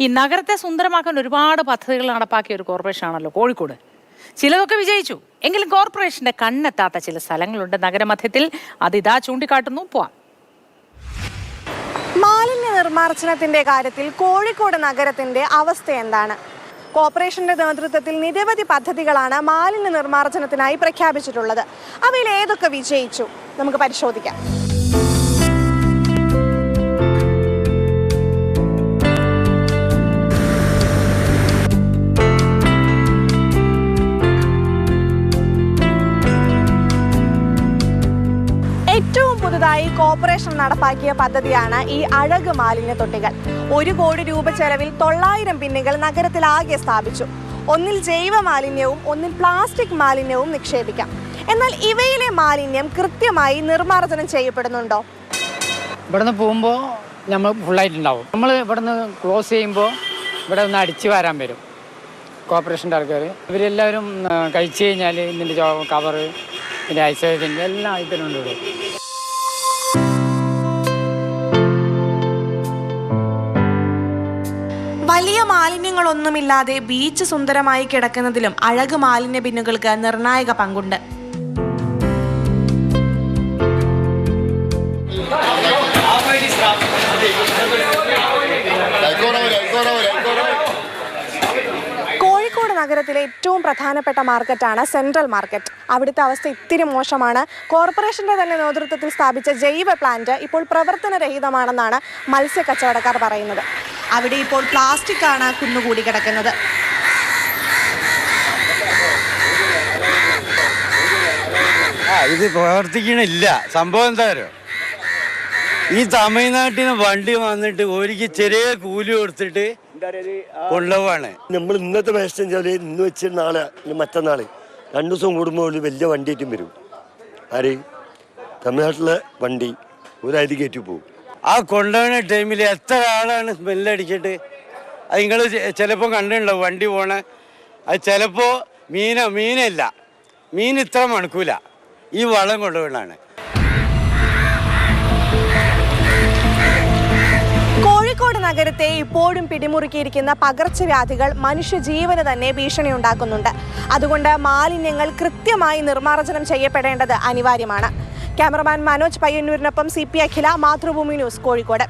ഈ നഗരത്തെ സുന്ദരമാക്കാൻ ഒരുപാട് പദ്ധതികൾ നടപ്പാക്കിയ ഒരു കോർപ്പറേഷനാണല്ലോ കോഴിക്കോട്. ചിലതൊക്കെ വിജയിച്ചു. എങ്കിലും കോർപ്പറേഷന്റെ കണ്ണെത്താത്ത ചില സ്ഥലങ്ങളുണ്ട് നഗരമധ്യത്തിൽ. അതിതാ ചൂണ്ടിക്കാട്ടുന്നു. പോവാം. മാലിന്യ നിർമ്മാർജനത്തിന്റെ കാര്യത്തിൽ കോഴിക്കോട് നഗരത്തിന്റെ അവസ്ഥ എന്താണ്? കോർപ്പറേഷന്റെ നേതൃത്വത്തിൽ നിരവധി പദ്ധതികളാണ് മാലിന്യ നിർമ്മാർജനത്തിനായി പ്രഖ്യാപിച്ചിട്ടുള്ളത്. അവയിൽ ഏതൊക്കെ വിജയിച്ചു? നമുക്ക് പരിശോധിക്കാം. പുതുതായി കോർപ്പറേഷൻ നടപ്പാക്കിയ പദ്ധതിയാണ് ഈ അഴക് മാലിന്യ തൊട്ടികൾ. ഒരു കോടി രൂപ ചെലവിൽ തൊള്ളായിരം പിന്നുകൾ നഗരത്തിലാകെ സ്ഥാപിച്ചു. ഒന്നിൽ ജൈവ മാലിന്യവും ഒന്നിൽ പ്ലാസ്റ്റിക് മാലിന്യവും നിക്ഷേപിക്കാം. എന്നാൽ ഇവയിലെ മാലിന്യം കൃത്യമായി നിർമ്മാർജനം ചെയ്യപ്പെടുന്നുണ്ടോ? ഇവിടുന്ന് പോകുമ്പോൾ നമ്മൾ ഫുള്ളായിട്ടുണ്ടാവും നമ്മൾ ഇവിടുന്ന് ക്ലോസ് ചെയ്യുമ്പോൾ ഇവിടെ ഒന്ന് അടിച്ചു വരാൻ വരും. കോർപ്പറേഷന്റെ ആൾക്കാർ ഇവരെല്ലാവരും കഴിച്ചു കഴിഞ്ഞാൽ ഇതിന്റെ കവറ് പിന്നെ ഐസോലേഷന്റെ എല്ലാം ഐറ്റമുണ്ട് ഇവിടെ. വലിയ മാലിന്യങ്ങളൊന്നുമില്ലാതെ ബീച്ച് സുന്ദരമായി കിടക്കുന്നതിലും അഴക് മാലിന്യ ബിന്നുകൾക്ക് നിർണായക പങ്കുണ്ട്. കോഴിക്കോട് നഗരത്തിലെ ഏറ്റവും പ്രധാനപ്പെട്ട മാർക്കറ്റാണ് സെൻട്രൽ മാർക്കറ്റ്. അവിടുത്തെ അവസ്ഥ ഇത്തിരി മോശമാണ്. കോർപ്പറേഷന്റെ തന്നെ നേതൃത്വത്തിൽ സ്ഥാപിച്ച ജൈവ പ്ലാന്റ് ഇപ്പോൾ പ്രവർത്തനരഹിതമാണെന്നാണ് മത്സ്യ കച്ചവടക്കാർ പറയുന്നത്. അവിടെ ഇപ്പോൾ പ്ലാസ്റ്റിക് ആണ് കുന്നുകൂടി കിടക്കുന്നത്. ആ ഇത് പ്രവർത്തിക്കണില്ല. സംഭവം എന്താ പറയുക ഈ തമിഴ്നാട്ടിൽ നിന്ന് വണ്ടി വന്നിട്ട് ഒരിക്കൽ ചെറിയ കൂലി കൊടുത്തിട്ട് കൊണ്ടുപോവാണ്. നമ്മൾ ഇന്നത്തെ വേസ്റ്റ് വെച്ചാൽ ഇന്ന് വെച്ച് നാളെ മറ്റന്നാൾ മറ്റന്നാൾ രണ്ടു ദിവസം കൂടുമ്പോൾ ഒരു വലിയ വണ്ടിയിട്ടും വരും. ആര്? തമിഴ്നാട്ടിലെ വണ്ടി. ഒരു അരി കയറ്റി പോകും. ആ കൊണ്ടുപോകുന്ന ടൈമിൽ എത്ര ആളാണ് സ്മെല്ലടിച്ചിട്ട്? അത് നിങ്ങൾ ചിലപ്പോൾ കണ്ടിട്ടുണ്ടാവും വണ്ടി പോണ? അത് ചിലപ്പോൾ മീന മീനല്ല. മീൻ ഇത്ര മണക്കൂല. ഈ വളം കൊണ്ടുപോകണാണ് കോഴിക്കോട് നഗരത്തെ ഇപ്പോഴും പിടിമുറുക്കിയിരിക്കുന്ന പകർച്ചവ്യാധികൾ മനുഷ്യജീവന് തന്നെ ഭീഷണി ഉണ്ടാക്കുന്നുണ്ട് അതുകൊണ്ട് മാലിന്യങ്ങൾ കൃത്യമായി നിർമ്മാർജനം ചെയ്യപ്പെടേണ്ടത് അനിവാര്യമാണ്. Cameraman Manoj പയ്യന്നൂരിനൊപ്പം C P Akhila Mathrubhumi news Kozhikode.